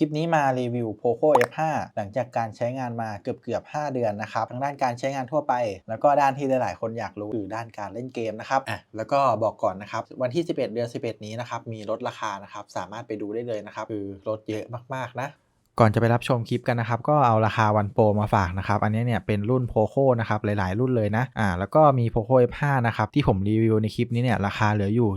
ลิปนี้มารีวิว Poco F5 หลังจากการใช้งานมาเกือบเกือบๆ5เดือนนะครับทั้งด้านการใช้งานทั่วไป แล้วก็ด้านที่หลายๆ คนอยากรู้คือด้านการเล่นเกมนะครับอะแล้วก็บอกก่อนนะครับวันที่ 11 เดือน 11 นี้นะครับมีลดราคานะครับสามารถไปดูได้เลยนะครับคือลดเยอะมากๆนะ ก่อนจะไปรับชมคลิปกันนะครับ ก็เอาราคาวันโปรมาฝากนะครับ อันนี้เนี่ยเป็นรุ่น Poco นะครับหลายๆ รุ่นเลยนะอ่าแล้วก็มี Poco F5 นะครับที่ผมรีวิวในคลิปนี้เนี่ยราคาเหลืออยู่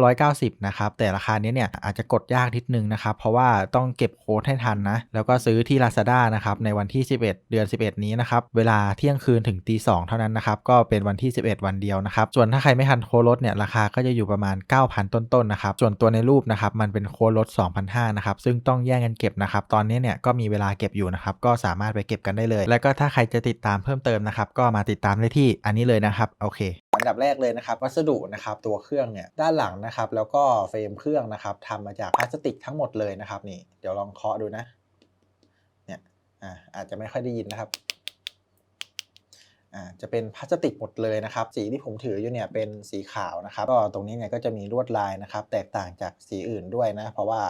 7,990นะครับแต่ราคานี้เนี่ยอาจจะกดยากนิดนึงนะครับ เพราะว่าต้องเก็บโค้ดให้ทันนะ แล้วก็ซื้อที่ Lazada นะครับในวันที่ 11 เดือน 11 นี้นะครับเวลาเที่ยงคืนถึงตี2เท่านั้นนะครับก็เป็นวันที่ 11 วันเดียวนะครับส่วนถ้าใครไม่ทันโค้ดลดเนี่ยราคาก็จะอยู่ประมาณ 9,000 ต้นๆนะครับส่วนตัวในรูปนะครับมันเป็นโค้ดลด2,500นะครับซึ่งต้องแย่งกันเก็บนะครับตอนนี้เนี่ยก็มีเวลาเก็บอยู่นะครับก็สามารถไปเก็บกันได้เลย แล้วก็ถ้าใครจะติดตามเพิ่มเติมนะครับก็มาติดตามได้ที่อันนี้เลยนะครับโอเคอันดับแรกเลยนะครับ วัสดุนะครับตัวเครื่องเนี่ยด้านหลังนะครับแล้วก็เฟรมเครื่องนะครับทำมาจากพลาสติกทั้งหมดเลยนะครับนี่เดี๋ยวลองเคาะดูนะเนี่ยอ่าอาจจะไม่ค่อยได้ยินนะครับอ่าจะเป็นพลาสติกหมดเลยนะครับ สีที่ผมถืออยู่เนี่ยเป็นสีขาวนะครับ ก็ตรงนี้เนี่ยก็จะมีลวดลายนะครับ แตกต่างจากสีอื่นด้วยนะ เพราะว่า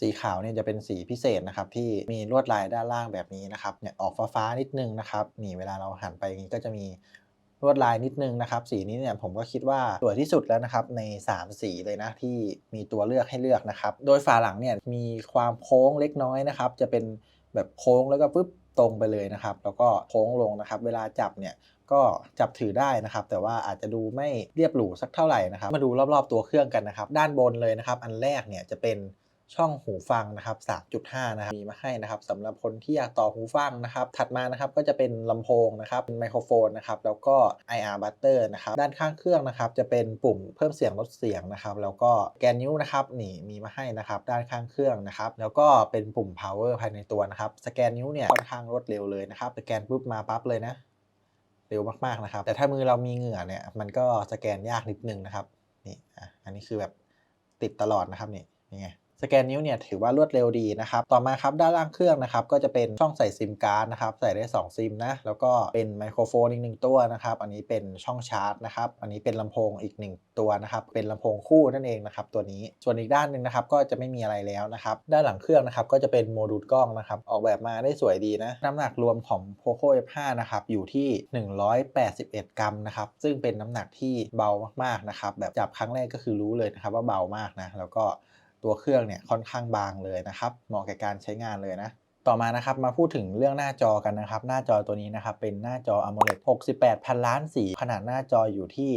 สีขาวเนี่ยจะเป็นสีพิเศษนะครับที่มีลวดลายด้านล่างแบบนี้นะครับเนี่ยออกฟ้าๆนิดนึงนะครับนี่เวลาเราหันไปอย่างนี้ก็จะมีลวดลายนิดนึงนะครับ สีนี้เนี่ยผมก็คิดว่าสวยที่สุดแล้วนะครับใน 3 สีเลยนะที่มีตัวเลือกให้เลือกนะครับ โดยฝาหลังเนี่ยมีความโค้งเล็กน้อยนะครับ จะเป็นแบบโค้งแล้วก็ปึ๊บตรงไปเลยนะครับ แล้วก็โค้งลงนะครับ เวลาจับเนี่ยก็จับถือได้นะครับ แต่ว่าอาจจะดูไม่เรียบหรูสักเท่าไหร่นะครับ มาดูรอบๆตัวเครื่องกันนะครับ ด้านบนเลยนะครับ อันแรกเนี่ยจะเป็น ช่องหูฟังนะครับ3.5 นะครับ มีมาให้นะครับสำหรับคนที่อยากต่อหูฟังนะครับ ถัดมานะครับก็จะเป็นลำโพงนะครับเป็นไมโครโฟนนะครับ แล้วก็ IR butter นะครับ ด้านข้างเครื่องนะครับ จะเป็นปุ่มเพิ่มเสียงลดเสียงนะครับ แล้วก็แกนนิ้วนะครับนี่มีมาให้นะครับ ด้านข้างเครื่องนะครับ แล้วก็เป็นปุ่ม power ภายในตัวนะครับ สแกนนิ้วเนี่ยค่อนข้างรวดเร็วเลยนะครับ สแกนปุ๊บมาปั๊บเลยนะ เร็วมากๆนะครับ แต่ถ้ามือเรามีเหงื่อเนี่ย มันก็สแกนยากนิดนึงนะครับ นี่ อันนี้คือแบบติดตลอดนะครับนี่ยังไง สแกนนิ้วเนี่ยถือว่ารวดเร็วดีนะครับ ต่อมาครับด้านล่างเครื่องนะครับก็จะเป็นช่องใส่ซิมการ์ดนะครับใส่ได้ 2 ซิมนะ แล้วก็เป็นไมโครโฟนอีกหนึ่งตัวนะครับ อันนี้เป็นช่องชาร์จนะครับ อันนี้เป็นลำโพงอีก 1 ตัวนะครับ เป็นลำโพงคู่นั่นเองนะครับตัวนี้ ส่วนอีกด้านหนึ่งนะครับก็จะไม่มีอะไรแล้วนะครับ ด้านหลังเครื่องนะครับก็จะเป็นโมดูลกล้องนะครับ ออกแบบมาได้สวยดีนะ น้ำหนักรวมของ Poco F5 นะครับอยู่ที่ 181 กรัมนะครับ ซึ่งเป็นน้ำหนักที่เบามากๆนะครับ แบบจับครั้งแรกก็คือรู้เลยนะครับว่าเบามากนะ แล้วก็ ตัวเครื่องเนี่ยค่อนข้างบางเลยนะครับเหมาะแก่การใช้งานเลยนะ ต่อมานะครับมาพูดถึงเรื่องหน้าจอกันนะครับ หน้าจอตัวนี้นะครับเป็นหน้าจอ AMOLED 68 พันล้านสี ขนาดหน้าจออยู่ที่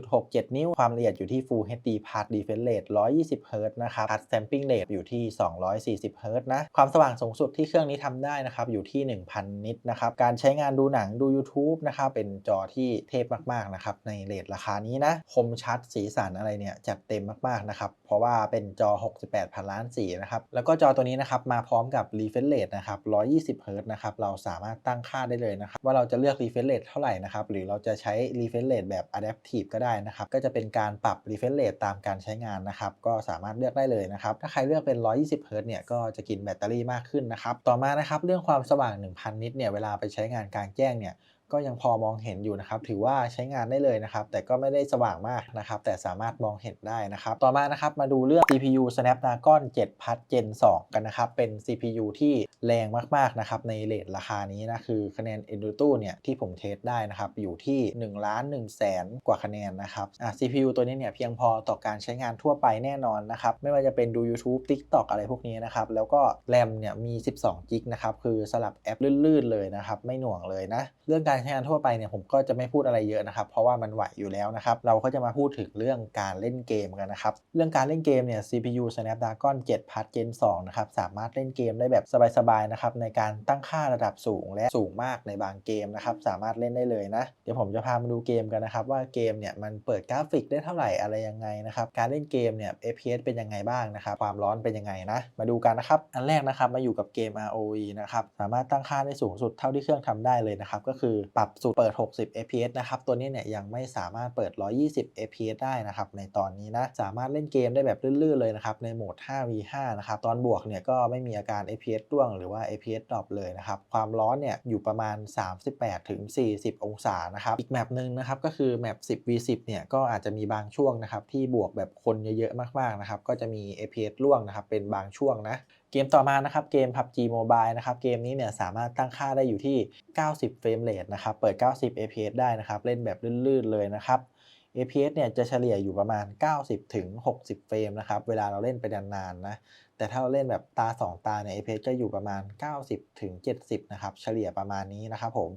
6.67 นิ้ว ความละเอียดอยู่ที่ Full HD Part Refresh Rate 120 Hz นะครับ Touch Sampling Rate อยู่ที่ 240 Hz นะ ความสว่างสูงสุดที่เครื่องนี้ทำได้นะครับอยู่ที่ 1,000 นิตนะครับ การใช้งานดูหนังดู YouTube นะครับเป็นจอที่เทพมากๆนะครับในเรทราคานี้นะคมชัดสีสันอะไรเนี่ยจัดเต็มมากๆนะครับเพราะว่าเป็นจอ 68 พันล้านสีนะครับแล้วก็จอตัวนี้นะครับมาพร้อมกับ refresh rate นะครับ 120 Hz นะครับ เราสามารถตั้งค่าได้เลยนะครับ ว่าเราจะเลือก refresh rate เท่าไหร่นะครับ หรือเราจะใช้ refresh rate แบบ adaptive ก็ได้นะครับ ก็จะเป็นการปรับ refresh rate ตามการใช้งานนะครับ ก็สามารถเลือกได้เลยนะครับ ถ้าใครเลือกเป็น 120 Hz เนี่ย ก็จะกินแบตเตอรี่มากขึ้นนะครับ ต่อมานะครับ เรื่องความสว่าง 1,000 นิตเนี่ย เวลาไปใช้งานกลางแจ้งเนี่ย ก็ยังพอมองเห็นอยู่นะครับ ถือว่าใช้งานได้เลยนะครับ แต่ก็ไม่ได้สว่างมากนะครับ แต่สามารถมองเห็นได้นะครับ ต่อมานะครับ มาดูเรื่อง CPU Snapdragon 7 Plus Gen 2 กันนะครับ เป็น CPU ที่แรงมากๆนะครับ ในเรทราคานี้นะ คือคะแนน Antutu เนี่ย ที่ผมเทสได้นะครับ อยู่ที่1ล้าน1แสนกว่าคะแนนนะครับอะ CPU ตัวนี้เนี่ยเพียงพอต่อการใช้งานทั่วไปแน่นอนนะครับ ไม่ว่าจะเป็นดู YouTube TikTok อะไรพวกนี้นะครับ แล้วก็แรมเนี่ยมี 12 g b นะครับ คือสลับแอปลื่นๆเลยนะครับ ไม่หน่วงเลยนะ เรื่องการใช้งานทั่วไปเนี่ยผมก็จะไม่พูดอะไรเยอะนะครับ เพราะว่ามันไหวอยู่แล้วนะครับ เราก็จะมาพูดถึงเรื่องการเล่นเกมกันนะครับ เรื่องการเล่นเกมเนี่ย CPU Snapdragon 7 Plus Gen 2นะครับ สามารถเล่นเกมได้แบบสบายๆนะครับในการตั้งค่าระดับสูงและสูงมากในบางเกมนะครับ สามารถเล่นได้เลยนะ เดี๋ยวผมจะพามาดูเกมกันนะครับ ว่าเกมเนี่ยมันเปิดกราฟิกได้เท่าไหร่อะไรยังไงนะครับ การเล่นเกมเนี่ย FPS เป็นยังไงบ้างนะครับ ความร้อนเป็นยังไงนะ มาดูกันนะครับ อันแรกนะครับมาอยู่กับเกม ROV นะครับ สามารถตั้งค่าได้สูงสุดเท่าที่เครื่องทำได้เลยนะครับ ก็คือปรับสูตรเปิด 60 fps นะครับ ตัวนี้เนี่ยยังไม่สามารถเปิด 120 fps ได้นะครับ ในตอนนี้นะ สามารถเล่นเกมได้แบบลื่นๆเลยนะครับ ในโหมด 5v5 นะครับ ตอนบวกเนี่ยก็ไม่มีอาการ fps ร่วงหรือว่า fps ดรอปเลยนะครับ ความร้อนเนี่ยอยู่ประมาณ 38ถึง40 องศานะครับ อีกแมปหนึ่งนะครับก็คือแมป 10v10 เนี่ยก็อาจจะมีบางช่วงนะครับที่บวกแบบคนเยอะๆมากๆนะครับก็จะมี fps ร่วงนะครับเป็นบางช่วงนะ เกมต่อมานะครับเกม PUBG Mobile นะครับเกมนี้เนี่ยสามารถตั้งค่าได้อยู่ที่ 90 เฟรมเรทนะครับเปิด 90 fps ได้นะครับเล่นแบบลื่นๆเลยนะครับ fps เนี่ยจะเฉลี่ยอยู่ประมาณ 90 ถึง 60 เฟรมนะครับ เวลาเราเล่นไปนานๆนะ แต่ถ้าเราเล่นแบบตา 2 ตาเนี่ย fps จะอยู่ประมาณ 90 ถึง 70 นะครับ เฉลี่ยประมาณนี้นะครับผม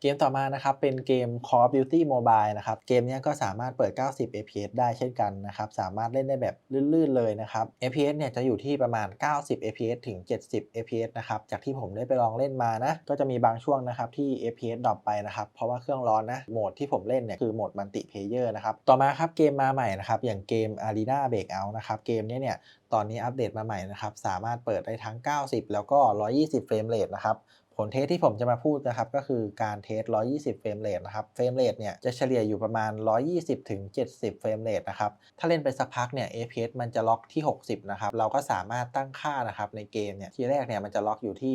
เกมต่อมานะครับเป็นเกม Call of Duty Mobile นะครับเกมนี้ก็สามารถเปิด 90 fps ได้เช่นกันนะครับสามารถเล่นได้แบบลื่นๆเลยนะครับ fps เนี่ยจะอยู่ที่ประมาณ 90 fps ถึง 70 fps นะครับจากที่ผมได้ไปลองเล่นมานะก็จะมีบางช่วงนะครับที่ fps ดรอปไปนะครับเพราะว่าเครื่องร้อนนะโหมดที่ผมเล่นเนี่ยคือโหมดมัลติเพเยอร์นะครับต่อมาครับเกมมาใหม่นะครับอย่างเกม Arena Breakout นะครับเกมนี้เนี่ยตอนนี้อัปเดตมาใหม่นะครับสามารถเปิดได้ทั้ง 90 แล้วก็ 120 เฟรมเรทนะครับ ลเทสที่ผมจะมาพูดนะครับก็คือการเทส 120 เฟรมเรทนะครับ เฟรมเรทเนี่ยจะเฉลี่ยอยู่ประมาณ 120 ถึง 70 เฟรมเรทนะครับ ถ้าเล่นไปสักพักเนี่ย FPS มันจะล็อกที่ 60 นะครับ เราก็สามารถตั้งค่านะครับในเกมเนี่ยทีแรกเนี่ยมันจะล็อกอยู่ที่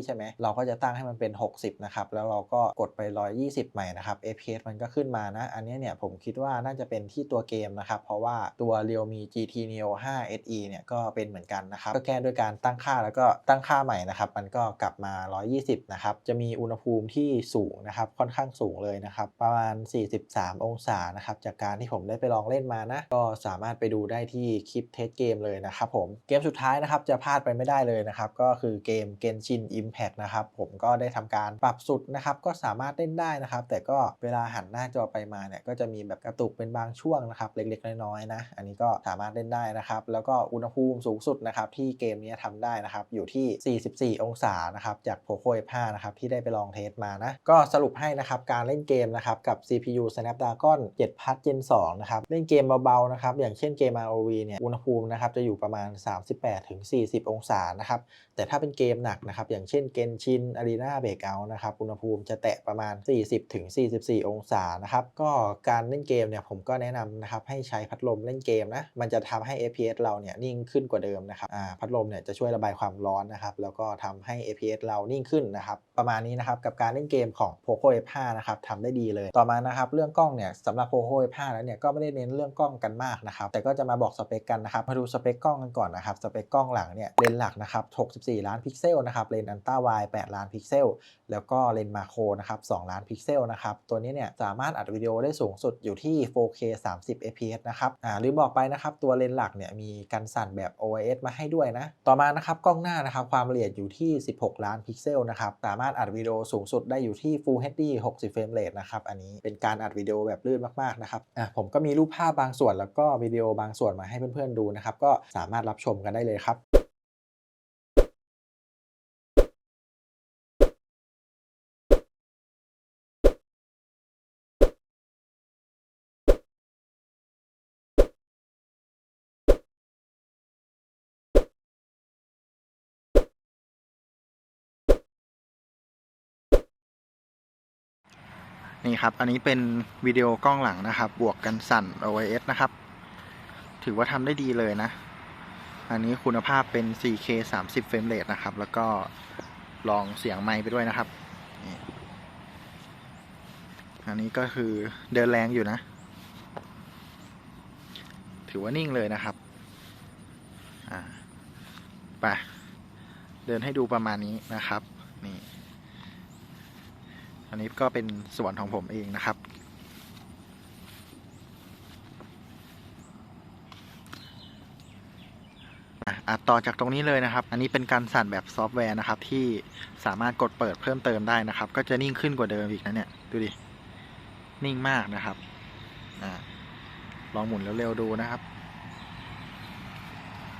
120 ใช่ไหม เราก็จะตั้งให้มันเป็น 60 นะครับ แล้วเราก็กดไป 120 ใหม่นะครับ FPS มันก็ขึ้นมานะ อันนี้เนี่ยผมคิดว่าน่าจะเป็นที่ตัวเกมนะครับ เพราะว่าตัว Realme GT Neo 5 SE เนี่ยก็เป็นเหมือนกันนะครับ ก็แก้ด้วยการตั้งค่าแล้วก็ตั้งค่าใหม่นะครับ มันก็กลับมา 120นะครับ จะมีอุณหภูมิที่สูงนะครับ ค่อนข้างสูงเลยนะครับ ประมาณ 43 องศานะครับ จากการที่ผมได้ไปลองเล่นมานะ ก็สามารถไปดูได้ที่คลิปเทสเกมเลยนะครับผม เกมสุดท้ายนะครับ จะพลาดไปไม่ได้เลยนะครับ ก็คือเกม Genshin Impact นะครับ ผมก็ได้ทำการปรับสุดนะครับ ก็สามารถเล่นได้นะครับ แต่ก็เวลาหันหน้าจอไปมาเนี่ย ก็จะมีแบบกระตุกเป็นบางช่วงนะครับ เล็กๆ น้อยๆนะ อันนี้ก็สามารถเล่นได้นะครับ แล้วก็อุณหภูมิสูงสุดนะครับที่เกมนี้ทำได้นะครับ อยู่ที่ 44 องศานะครับ จากโพโค Poco F5 นะครับที่ได้ไปลองเทสมานะ ก็สรุปให้นะครับการเล่นเกมนะครับกับ CPU Snapdragon 7 Plus Gen 2นะครับเล่นเกมเบาๆนะครับอย่างเช่นเกม ROV เนี่ยอุณหภูมินะครับจะอยู่ประมาณ 38-40 องศานะครับแต่ถ้าเป็นเกมหนักนะครับอย่างเช่น Genshin Arena Breakout นะครับอุณหภูมิจะแตะประมาณ 40-44 องศานะครับก็การเล่นเกมเนี่ยผมก็แนะนำนะครับให้ใช้พัดลมเล่นเกมนะมันจะทำให้ FPS เราเนี่ยนิ่งขึ้นกว่าเดิมนะครับพัดลมเนี่ยจะช่วยระบายความร้อนนะครับแล้วก็ทำให้ FPS เรานิ่งขึ้นนะครับประมาณนี้นะครับกับการเล่นเกมของ Poco F5 นะครับทำได้ดีเลย ต่อมานะครับเรื่องกล้องเนี่ยสำหรับ Poco F5 แล้วเนี่ยก็ไม่ได้เน้นเรื่องกล้องกันมากนะครับแต่ก็จะมาบอกสเปคกันนะครับมาดูสเปคกล้องกันก่อนนะครับสเปคกล้องหลังเนี่ยเลนส์หลักนะครับ64 ล้านพิกเซลนะครับเลนส์อันต้าไว8ล้านพิกเซลแล้วก็เลนส์มาโครนะครับ2ล้านพิกเซลนะครับตัวนี้เนี่ยสามารถอัดวิดีโอได้สูงสุดอยู่ที่ 4K 30 fps นะครับอ่าลืมบอกไปนะครับตัวเลนส์หลักเนี่ยมีกันสั่นแบบ OIS มาให้ด้วยนะต่อมานะครับกล้องหน้านะครับความละเอียดอยู่ที่ 16 ล้านพิกเซลนะครับสามารถอัดวิดีโอสูงสุดได้อยู่ที่ Full HD 60 เฟรมเรทนะครับ อันนี้เป็นการอัดวิดีโอแบบลื่นมากๆนะครับอะผมก็มีรูปภาพบางส่วนแล้วก็วิดีโอบางส่วนมาให้เพื่อนๆดูนะครับ ก็สามารถรับชมกันได้เลยครับ นี่ครับ อันนี้เป็นวิดีโอกล้องหลังนะครับ บวกกันสั่น OIS นะครับ ถือว่าทำได้ดีเลยนะ อันนี้คุณภาพเป็น 4K 30 เฟรมเรทนะครับ แล้วก็ลองเสียงไมค์ไปด้วยนะครับ อันนี้ก็คือเดินแรงอยู่นะ ถือว่านิ่งเลยนะครับ อ่า ไป เดินให้ดูประมาณนี้นะครับ นี่ อันนี้ก็เป็นส่วนของผมเองนะครับอะอะต่อจากตรงนี้เลยนะครับ อันนี้เป็นการสั่นแบบซอฟต์แวร์นะครับ ที่สามารถกดเปิดเพิ่มเติมได้นะครับ ก็จะนิ่งขึ้นกว่าเดิมอีกนะเนี่ย ดูดิ นิ่งมากนะครับอ่าลองหมุนเร็วๆดูนะครับ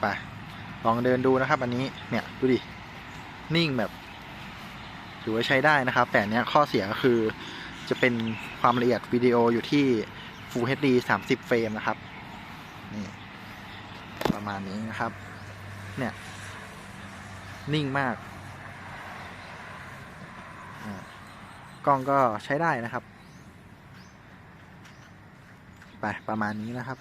ไป ลองเดินดูนะครับ อันนี้ เนี่ย ดูดิ นิ่งแบบ ถือว่าใช้ได้นะครับ แต่เนี้ยข้อเสียก็คือจะเป็นความละเอียดวิดีโออยู่ที่ Full HD 30 เฟรมนะครับนี่ประมาณนี้นะครับ เนี่ย นิ่งมากอ่ากล้องก็ใช้ได้นะครับ ไปประมาณนี้นะครับ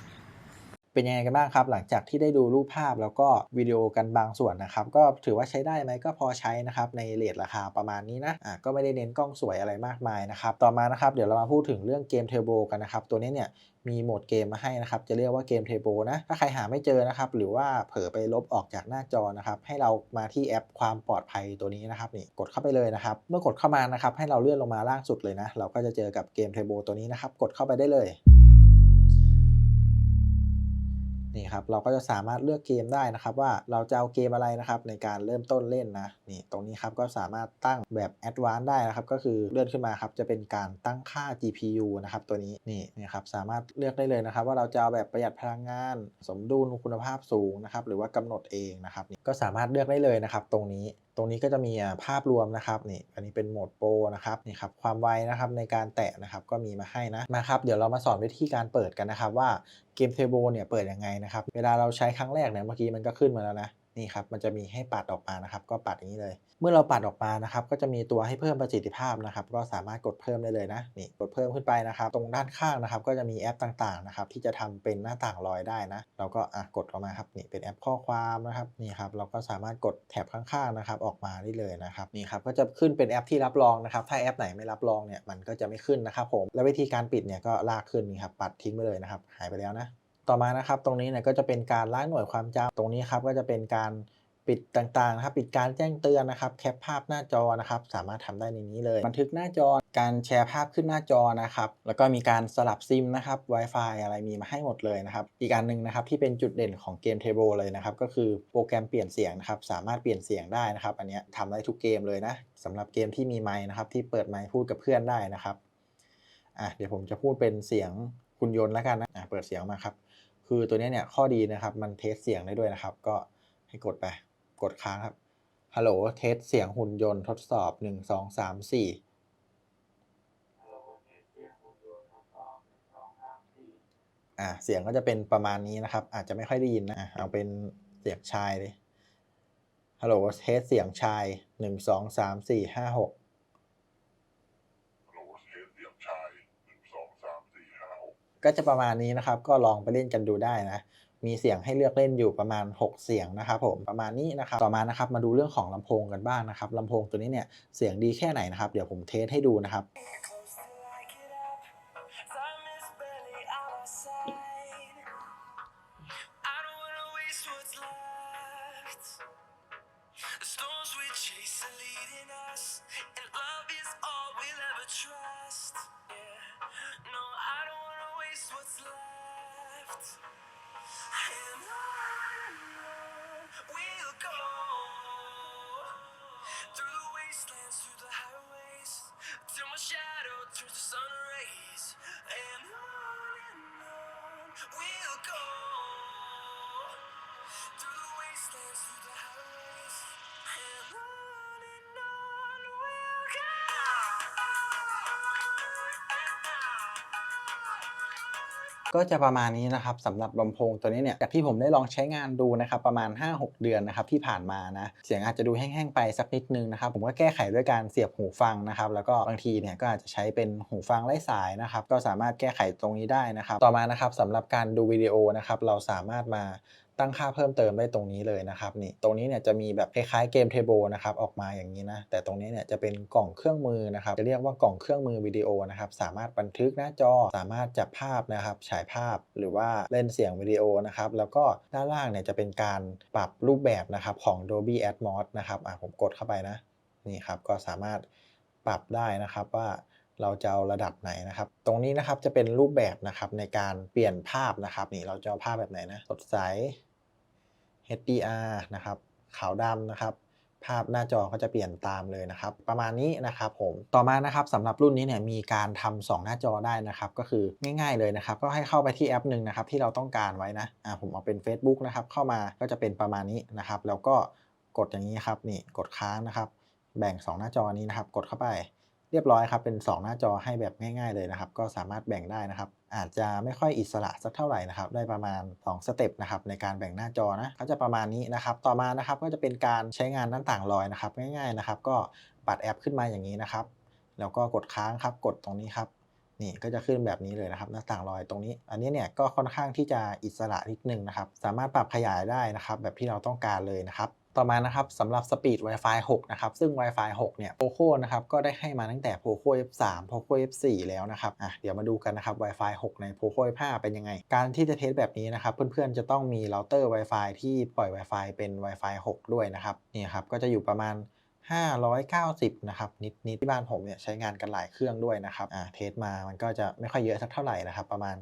เป็นยังไงกันบ้างครับ หลังจากที่ได้ดูรูปภาพแล้วก็วิดีโอกันบางส่วนนะครับ ก็ถือว่าใช้ได้ไหมก็พอใช้นะครับ ในเรทราคาประมาณนี้นะอะก็ไม่ได้เน้นกล้องสวยอะไรมากมายนะครับต่อมานะครับเดี๋ยวเรามาพูดถึงเรื่องเกมเทอร์โบกันนะครับตัวนี้เนี่ยมีโหมดเกมมาให้นะครับ จะเรียกว่าเกมเทโบนะ ถ้าใครหาไม่เจอนะครับ หรือว่าเผลอไปลบออกจากหน้าจอนะครับ ให้เรามาที่แอปความปลอดภัยตัวนี้นะครับนี่กดเข้าไปเลยนะครับ เมื่อกดเข้ามานะครับ ให้เราเลื่อนลงมาล่างสุดเลยนะ เราก็จะเจอกับเกมเทโบตัวนี้นะครับ กดเข้าไปได้เลย นี่ครับเราก็จะสามารถเลือกเกมได้นะครับ ว่าเราจะเอาเกมอะไรนะครับในการเริ่มต้นเล่นนะ นี่ตรงนี้ครับก็สามารถตั้งแบบ Advanced ได้นะครับก็คือเลื่อนขึ้นมาครับจะเป็นการตั้งค่า GPU นะครับตัวนี้นี่นี่ครับสามารถเลือกได้เลยนะครับ ว่าเราจะเอาแบบประหยัดพลังงาน สมดุลคุณภาพสูงนะครับหรือว่ากำหนดเองนะครับก็สามารถเลือกได้เลยนะครับตรงนี้ตรงนี้ก็จะมีภาพรวมนะครับนี่อันนี้เป็นโหมดโปรนะครับนี่ครับความไวนะครับในการแตะนะครับก็มีมาให้นะมาครับเดี๋ยวเรามาสอนวิธีการเปิดกันนะครับว่าเกมเทอร์โบเนี่ยเปิดยังไงนะครับเวลาเราใช้ครั้งแรกเนี่ยเมื่อกี้มันก็ขึ้นมาแล้วนะ นี่ครับมันจะมีให้ปัดออกมานะครับ ก็ปัดอย่างนี้เลย เมื่อเราปัดออกมานะครับ ก็จะมีตัวให้เพิ่มประสิทธิภาพนะครับ ก็สามารถกดเพิ่มได้เลยนะนี่กดเพิ่มขึ้นไปนะครับ ตรงด้านข้างนะครับ ก็จะมีแอปต่างๆนะครับ ที่จะทำเป็นหน้าต่างลอยได้นะเราก็อะกดออกมาครับนี่เป็นแอปข้อความนะครับนี่ครับเราก็สามารถกดแถบข้างๆนะครับ ออกมาได้เลยนะครับนี่ครับก็จะขึ้นเป็นแอปที่รับรองนะครับ ถ้าแอปไหนไม่รับรองเนี่ยมันก็จะไม่ขึ้นนะครับผมแล้ววิธีการปิดเนี่ยก็ลากขึ้นนี่ครับปัดทิ้งไปเลยนะครับ หายไปแล้วนะ ต่อมานะครับตรงนี้เนี่ยก็จะเป็นการล้างหน่วยความจำตรงนี้ครับก็จะเป็นการปิดต่างๆนะครับปิดการแจ้งเตือนนะครับแคปภาพหน้าจอนะครับสามารถทำได้ในนี้เลย บันทึกหน้าจอการแชร์ภาพขึ้นหน้าจอนะครับแล้วก็มีการสลับซิมนะครับ Wi-Fi อะไรมีมาให้หมดเลยนะครับอีกอันหนึ่งนะครับที่เป็นจุดเด่นของเกมเทเบิลเลยนะครับก็คือโปรแกรมเปลี่ยนเสียงนะครับสามารถเปลี่ยนเสียงได้นะครับ อันนี้ทำได้ทุกเกมเลยนะสำหรับเกมที่มีไมค์นะครับที่เปิดไมค์พูดกับเพื่อนได้นะครับอะเดี๋ยวผมจะพูดเป็นเสียงคุณยนต์แล้วกันนะอะเปิดเสียงมาครับ คือตัวนี้เนี่ยข้อดีนะครับมันเทสเสียงได้ด้วยนะครับ ก็ให้กดไปกดค้างครับฮัลโหลเทสเสียงหุ่นยนต์ทดสอบ1 2 3 4อะเสียงก็จะเป็นประมาณนี้นะครับ อาจจะไม่ค่อยได้ยินนะเอาเป็นเสียงชายเลยฮัลโหลเทสเสียงชาย1 2 3 4 5 6โหลเทสเสียงชายหนึ่งสองสามสี่ห้าห ก็จะประมาณนี้นะครับ ก็ลองไปเล่นกันดูได้นะ มีเสียงให้เลือกเล่นอยู่ประมาณ 6 เสียงนะครับผมประมาณนี้นะครับ ต่อมานะครับมาดูเรื่องของลำโพงกันบ้างนะครับลำโพงตัวนี้เนี่ยเสียงดีแค่ไหนนะครับ เดี๋ยวผมเทสให้ดูนะครับ ก็จะประมาณนี้นะครับสำหรับลำโพงตัวนี้เนี่ยจากที่ผมได้ลองใช้งานดูนะครับประมาณ 5-6 เดือนนะครับที่ผ่านมานะเสียงอาจจะดูแห้งๆไปสักนิดนึงนะครับผมก็แก้ไขด้วยการเสียบหูฟังนะครับแล้วก็บางทีเนี่ยก็อาจจะใช้เป็นหูฟังไร้สายนะครับก็สามารถแก้ไขตรงนี้ได้นะครับต่อมานะครับสำหรับการดูวิดีโอนะครับเราสามารถมา ตั้งค่าเพิ่มเติมได้ตรงนี้เลยนะครับนี่ตรงนี้เนี่ยจะมีแบบคล้ายๆเกมเทเบิลนะครับออกมาอย่างนี้นะแต่ตรงนี้เนี่ยจะเป็นกล่องเครื่องมือนะครับจะเรียกว่ากล่องเครื่องมือวิดีโอนะครับสามารถบันทึกหน้าจอสามารถจับภาพนะครับฉายภาพหรือว่าเล่นเสียงวิดีโอนะครับแล้วก็ด้านล่างเนี่ยจะเป็นการปรับรูปแบบนะครับของ Dolby Atmos นะครับอะผมกดเข้าไปนะนี่ครับก็สามารถปรับได้นะครับว่าเราจะเอาระดับไหนนะครับ ตรงนี้นะครับจะเป็นรูปแบบนะครับในการเปลี่ยนภาพนะครับนี่เราจะเอาภาพแบบไหนนะสดใส HDR นะครับขาวดำนะครับภาพหน้าจอก็จะเปลี่ยนตามเลยนะครับ ประมาณนี้นะครับผมต่อมานะครับสำหรับรุ่นนี้เนี่ยมีการทำสองหน้าจอได้นะครับ ก็คือง่าย ๆเลยนะครับ ก็ให้เข้าไปที่แอปหนึ่งนะครับที่เราต้องการไว้นะอ่าผมเอาเป็น Facebook นะครับเข้ามาก็จะเป็นประมาณนี้นะครับ แล้วก็กดอย่างนี้ครับนี่กดค้างนะครับ แบ่ง 2 หน้าจอนี้นะครับ กดเข้าไป เรียบร้อยครับเป็น 2 หน้าจอให้แบบง่ายๆเลยนะครับ ก็สามารถแบ่งได้นะครับ อาจจะไม่ค่อยอิสระสักเท่าไหร่นะครับ ได้ประมาณ 2 สเต็ปนะครับในการแบ่งหน้าจอนะก็จะประมาณนี้นะครับ ต่อมานะครับก็จะเป็นการใช้งานหน้าต่างลอยนะครับ ง่ายๆนะครับ ก็ปัดแอปขึ้นมาอย่างนี้นะครับ แล้วก็กดค้างครับ กดตรงนี้ครับนี่ก็จะขึ้นแบบนี้เลยนะครับหน้าต่างลอยตรงนี้ อันนี้เนี่ยก็ค่อนข้างที่จะอิสระนิดนึงนะครับ สามารถปรับขยายได้นะครับ แบบที่เราต้องการเลยนะครับ ต่อมานะครับสำหรับ Speed Wi-Fi 6 นะครับ ซึ่ง Wi-Fi 6 เนี่ย Poco นะครับ ก็ได้ให้มาตั้งแต่ Poco F3 Poco F4 แล้วนะครับ อะ เดี๋ยวมาดูกันนะครับ Wi-Fi 6 ใน Poco F5 เป็นยังไง การที่จะเทสแบบนี้นะครับ เพื่อนๆ จะต้องมีเราเตอร์ Wi-Fi ที่ปล่อย Wi-Fi เป็น Wi-Fi 6 ด้วยนะครับ นี่ครับ ก็จะอยู่ประมาณ 590 นะครับ นิดนิดที่บ้านผมเนี่ยใช้งานกันหลายเครื่องด้วยนะครับ อ่าเทสมา มันก็จะไม่ค่อยเยอะสักเท่าไหร่นะครับ ประมาณ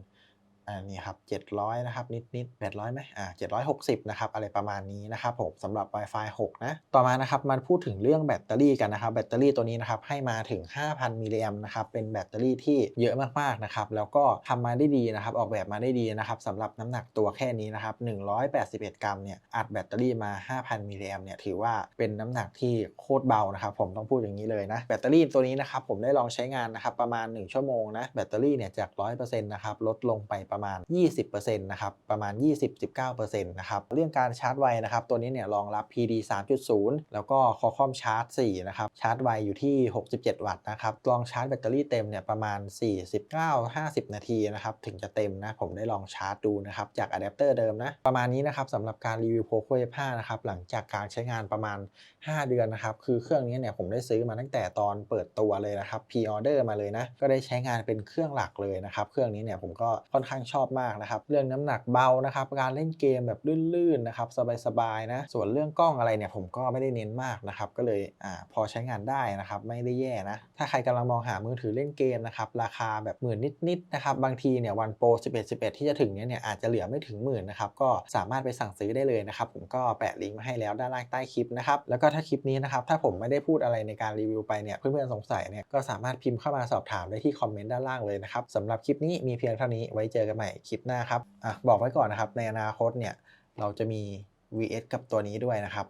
อ่านี่ครับ700 นะครับ นิดนิด800ไหมอ่า760 นะครับ อะไรประมาณนี้นะครับผมสำหรับ Wi-Fi 6 นะ ต่อมานะครับมาพูดถึงเรื่องแบตเตอรี่กันนะครับ แบตเตอรี่ตัวนี้นะครับ ให้มาถึง 5,000 มิลลิแอมนะครับ เป็นแบตเตอรี่ที่เยอะมาก ๆ นะครับ แล้วก็ทำมาได้ดีนะครับ ออกแบบมาได้ดีนะครับสำหรับน้ำหนักตัวแค่นี้นะครับ 181 กรัมเนี่ย อัดแบตเตอรี่มา 5,000 มิลลิแอมเนี่ย ถือว่าเป็นน้ำหนักที่โคตรเบานะครับ ผมต้องพูดอย่างนี้เลยนะ แบตเตอรี่ตัวนี้นะครับ ผมได้ลองใช้งานนะครับ ประมาณ 1 ชั่วโมงนะ แบตเตอรี่เนี่ยจาก100%นะครับ ลดลงไปประมาณ 20%นะครับ ประมาณ 20-19%นะครับ เรื่องการชาร์จไวนะครับ ตัวนี้เนี่ยรองรับ PD 3.0 แล้วก็ Qualcomm Charge 4นะครับ ชาร์จไวอยู่ที่ 67 วัตต์นะครับ ลองชาร์จแบตเตอรี่เต็มเนี่ยประมาณ 49-50 นาทีนะครับ ถึงจะเต็มนะ ผมได้ลองชาร์จดูนะครับ จากอะแดปเตอร์เดิมนะ ประมาณนี้นะครับสำหรับการรีวิว Poco F5 นะครับ หลังจากการใช้งานประมาณ 5 เดือนนะครับ คือเครื่องนี้เนี่ยผมได้ซื้อมาตั้งแต่ตอนเปิดตัวเลยนะครับพ r ออเดอร์มาเลยนะ ก็ได้ใช้งานเป็นเครื่องหลักเลยนะครับ เครื่องนี้เนี่ยผมก็ค่อนข้างชอบมากนะครับเรื่องน้ำหนักเบานะครับการเล่นเกมแบบลื่นๆนะครับสบายๆนะส่วนเรื่องกล้องอะไรเนี่ยผมก็ไม่ได้เน้นมากนะครับก็เลยอ่าพอใช้งานได้นะครับไม่ได้แย่นะถ้าใครกำลังมองหามือถือเล่นเกมนะครับราคาแบบหมื่นนิดๆนะครับบางทีเนี่ยวันโปร11 11 ที่จะถึงเนี้เนี่ยอาจจะเหลือไม่ถึงหมื่นนะครับก็สามารถไปสั่งซื้อได้เลยนะครับผมก็แปะลิงก์มาให้แล้วด้านล่างใต้คลิปนะครับแล้วก็ถ้าคลิปนี้นะครับถ้าผมไม่ได้พูดอะไรในการรีวิวไปเนี่ยเพื่อนๆสงสัยเนี่ยก็สามารถพิมพ์เข้ามาสอบถามได้ที่คอมเมนต์ด้านล่างเลยนะครับสำหรับคลิปนี้มีเพียงเท่านี้ไว้เจอกันใหม่คลิปหน้าครับอะบอกไว้ก่อนนะครับในอนาคตเนี่ยเราจะมี VS กับตัวนี้ด้วยนะครับ